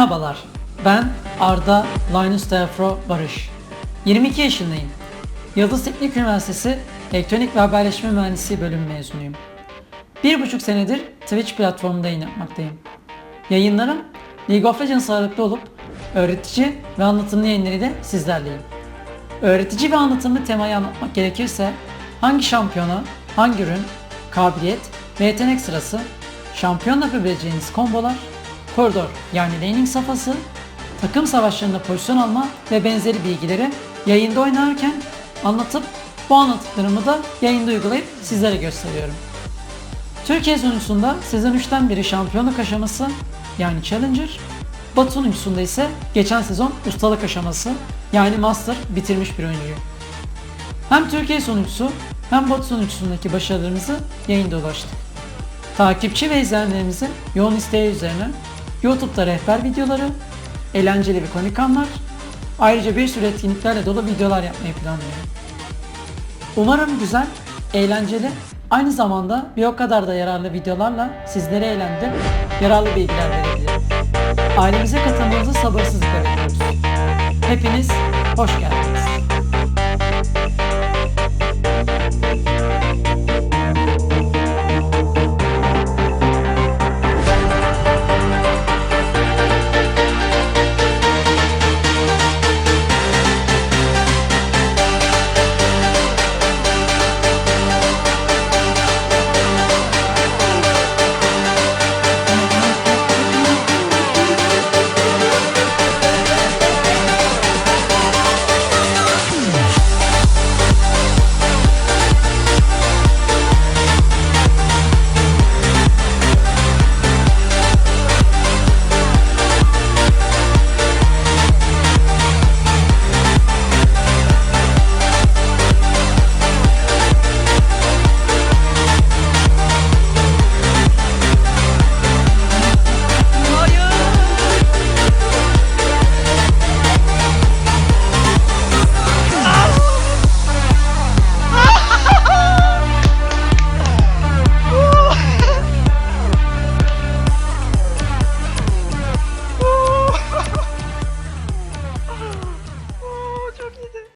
Merhabalar, ben Arda Linus Teafro Barış. 22 yaşındayım. Yıldız Teknik Üniversitesi Elektronik ve Haberleşme Mühendisliği bölümü mezunuyum. Bir buçuk senedir Twitch platformunda yayın yapmaktayım. Yayınlarım League of Legends ağırlıklı olup öğretici ve anlatımlı yayınlarıyla sizlerleyim. Öğretici ve anlatımlı temayı anlatmak gerekirse hangi şampiyona, hangi ürün, kabiliyet ve yetenek sırası, şampiyon yapabileceğiniz kombolar, koridor yani laning safhası, takım savaşlarında pozisyon alma ve benzeri bilgileri yayında oynarken anlatıp bu anlattıklarımı da yayında uygulayıp sizlere gösteriyorum. Türkiye sunucusunda sezon 3'ten beri şampiyonluk aşaması yani Challenger, Batı sunucusunda ise geçen sezon ustalık aşaması yani Master bitirmiş bir oyuncuyum. Hem Türkiye sunucusu hem Batı sunucusundaki başarılarımızı yayında ulaştık. Takipçi ve izleyenlerimizin yoğun isteği üzerine YouTube'da rehber videoları, eğlenceli ve komik anlar, ayrıca bir sürü etkinliklerle dolu videolar yapmayı planlıyorum. Umarım güzel, eğlenceli, aynı zamanda bir o kadar da yararlı videolarla sizlere eğlendim, yararlı bilgiler verebilirim. Ailemize katılmanızı sabırsızlıkla bekliyoruz. Hepiniz hoş geldiniz.